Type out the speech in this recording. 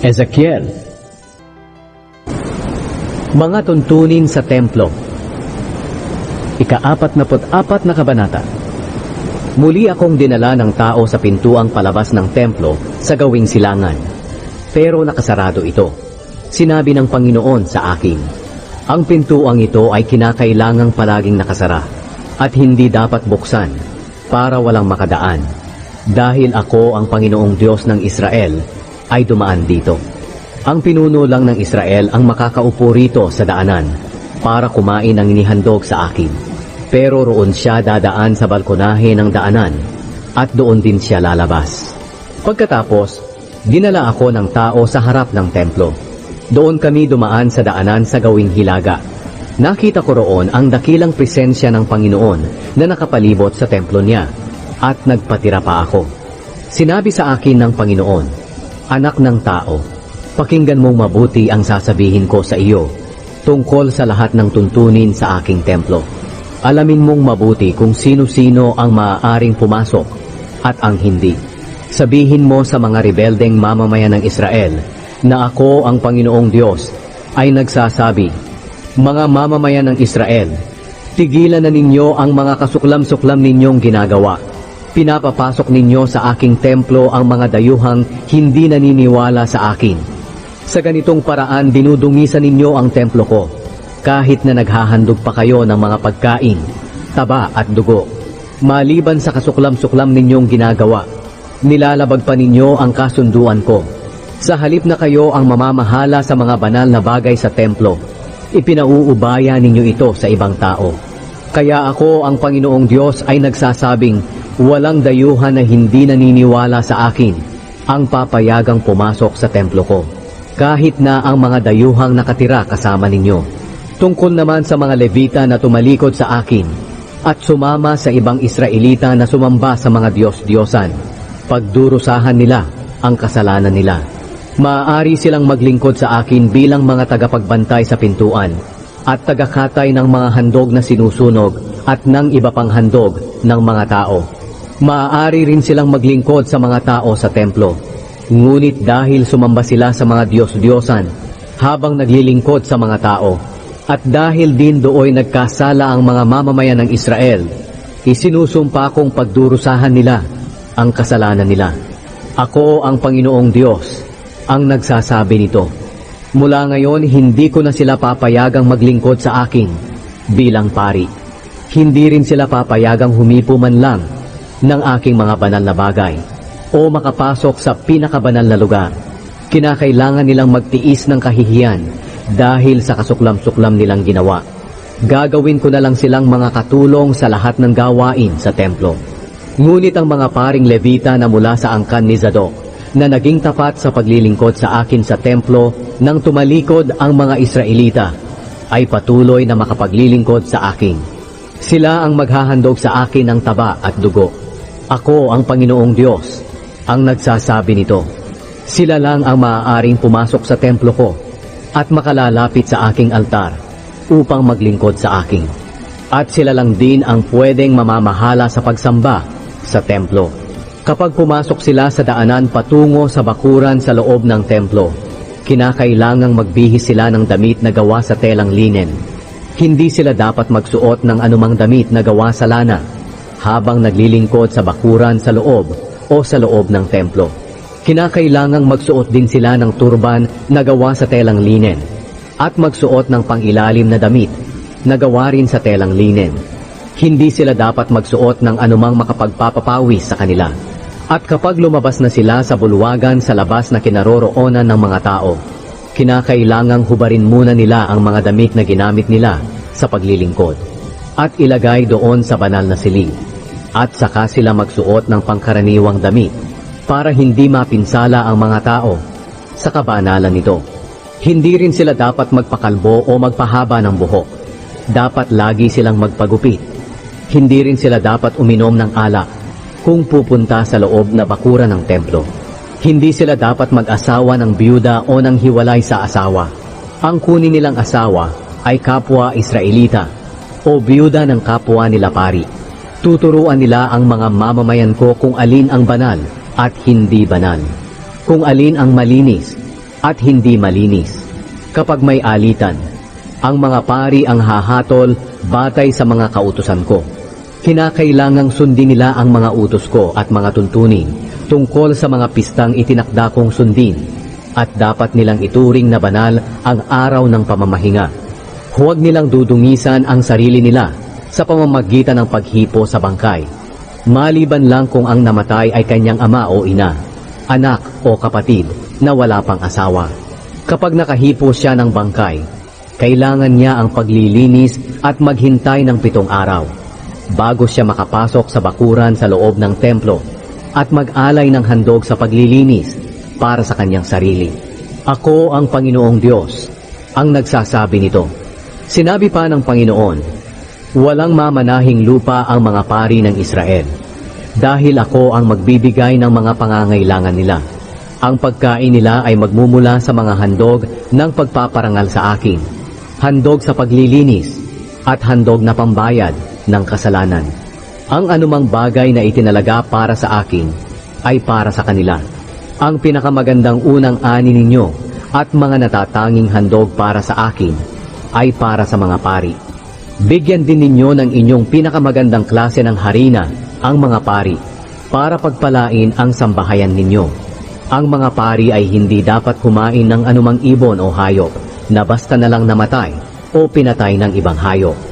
Ezekiel Mga tuntunin sa templo Ika-apat na apat na kabanata Muli akong dinala ng tao sa pintuang palabas ng templo sa gawing silangan. Pero nakasarado ito. Sinabi ng Panginoon sa akin, Ang pintuang ito ay kinakailangang palaging nakasara at hindi dapat buksan para walang makadaan. Dahil ako ang Panginoong Diyos ng Israel ay dumaan dito. Ang pinuno lang ng Israel ang makakaupo rito sa daanan para kumain ng inihandog sa akin. Pero roon siya dadaan sa balkonahe ng daanan at doon din siya lalabas. Pagkatapos, dinala ako ng tao sa harap ng templo. Doon kami dumaan sa daanan sa gawing hilaga. Nakita ko roon ang dakilang presensya ng Panginoon na nakapalibot sa templo niya at nagpatira pa ako. Sinabi sa akin ng Panginoon, Anak ng tao, pakinggan mong mabuti ang sasabihin ko sa iyo tungkol sa lahat ng tuntunin sa aking templo. Alamin mong mabuti kung sino-sino ang maaaring pumasok at ang hindi. Sabihin mo sa mga rebeldeng mamamayan ng Israel na ako ang Panginoong Diyos ay nagsasabi, Mga mamamayan ng Israel, tigilan na ninyo ang mga kasuklam-suklam ninyong ginagawa. Pinapapasok ninyo sa aking templo ang mga dayuhang hindi naniniwala sa akin. Sa ganitong paraan dinudungisan ninyo ang templo ko kahit na naghahandog pa kayo ng mga pagkain, taba at dugo. Maliban sa kasuklam-suklam ninyong ginagawa, nilalabag pa ninyo ang kasunduan ko. Sa halip na kayo ang mamamahala sa mga banal na bagay sa templo, ipinauubaya ninyo ito sa ibang tao. Kaya ako ang Panginoong Diyos ay nagsasabing, walang dayuhan na hindi naniniwala sa akin ang papayagang pumasok sa templo ko, kahit na ang mga dayuhang nakatira kasama ninyo. Tungkol naman sa mga Levita na tumalikod sa akin at sumama sa ibang Israelita na sumamba sa mga Diyos-Diyosan, pagdurusahan nila ang kasalanan nila. Maaari silang maglingkod sa akin bilang mga tagapagbantay sa pintuan at tagakatay ng mga handog na sinusunog at ng iba pang handog ng mga tao. Maaari rin silang maglingkod sa mga tao sa templo. Ngunit dahil sumamba sila sa mga Diyos-Diyosan habang naglilingkod sa mga tao, at dahil din dooy nagkasala ang mga mamamayan ng Israel, isinusumpa kong pagdurusahan nila ang kasalanan nila. Ako ang Panginoong Diyos, ang nagsasabi nito. Mula ngayon, hindi ko na sila papayagang maglingkod sa akin bilang pari. Hindi rin sila papayagang humipo man lang ng aking mga banal na bagay o makapasok sa pinakabanal na lugar. Kinakailangan nilang magtiis ng kahihiyan dahil sa kasuklam-suklam nilang ginawa. Gagawin ko na lang silang mga katulong sa lahat ng gawain sa templo. Ngunit ang mga paring Levita na mula sa angkan ni Zadok na naging tapat sa paglilingkod sa akin sa templo nang tumalikod ang mga Israelita ay patuloy na makapaglilingkod sa akin. Sila ang maghahandog sa akin ng taba at dugo. Ako ang Panginoong Diyos, ang nagsasabi nito. Sila lang ang maaaring pumasok sa templo ko at makalalapit sa aking altar upang maglingkod sa akin. At sila lang din ang pwedeng mamamahala sa pagsamba sa templo. Kapag pumasok sila sa daanan patungo sa bakuran sa loob ng templo, kinakailangang magbihis sila ng damit na gawa sa telang linen. Hindi sila dapat magsuot ng anumang damit na gawa sa lana habang naglilingkod sa bakuran sa loob o sa loob ng templo. Kinakailangang magsuot din sila ng turban na gawa sa telang linen at magsuot ng pangilalim na damit na gawa rin sa telang linen. Hindi sila dapat magsuot ng anumang makapagpapapawis sa kanila. At kapag lumabas na sila sa bulwagan sa labas na kinaroroonan ng mga tao, kinakailangang hubarin muna nila ang mga damit na ginamit nila sa paglilingkod at ilagay doon sa banal na siling at saka sila magsuot ng pangkaraniwang damit para hindi mapinsala ang mga tao sa kabanalan nito. Hindi rin sila dapat magpakalbo o magpahaba ng buhok. Dapat lagi silang magpagupit. Hindi rin sila dapat uminom ng alak kung pupunta sa loob na bakura ng templo. Hindi sila dapat mag-asawa ng byuda o ng hiwalay sa asawa. Ang kunin nilang asawa ay kapwa Israelita o byuda ng kapwa nila pari. Tuturuan nila ang mga mamamayan ko kung alin ang banal at hindi banal. Kung alin ang malinis at hindi malinis. Kapag may alitan, ang mga pari ang hahatol batay sa mga kautusan ko. Kinakailangang sundin nila ang mga utos ko at mga tuntunin tungkol sa mga pistang itinakda kong sundin at dapat nilang ituring na banal ang araw ng pamamahinga. Huwag nilang dudungisan ang sarili nila sa pamamagitan ng paghipo sa bangkay. Maliban lang kung ang namatay ay kanyang ama o ina, anak o kapatid na wala pang asawa. Kapag nakahipo siya ng bangkay, kailangan niya ang paglilinis at maghintay ng pitong araw bago siya makapasok sa bakuran sa loob ng templo at mag-alay ng handog sa paglilinis para sa kanyang sarili. Ako ang Panginoong Diyos, ang nagsasabi nito. Sinabi pa ng Panginoon, walang mamanahing lupa ang mga pari ng Israel, dahil ako ang magbibigay ng mga pangangailangan nila. Ang pagkain nila ay magmumula sa mga handog ng pagpaparangal sa akin, handog sa paglilinis, at handog na pambayad ng kasalanan. Ang anumang bagay na itinalaga para sa akin ay para sa kanila. Ang pinakamagandang unang ani ninyo at mga natatanging handog para sa akin ay para sa mga pari. Bigyan din ninyo ng inyong pinakamagandang klase ng harina ang mga pari para pagpalain ang sambahayan ninyo. Ang mga pari ay hindi dapat kumain ng anumang ibon o hayop na basta na lang namatay o pinatay ng ibang hayop.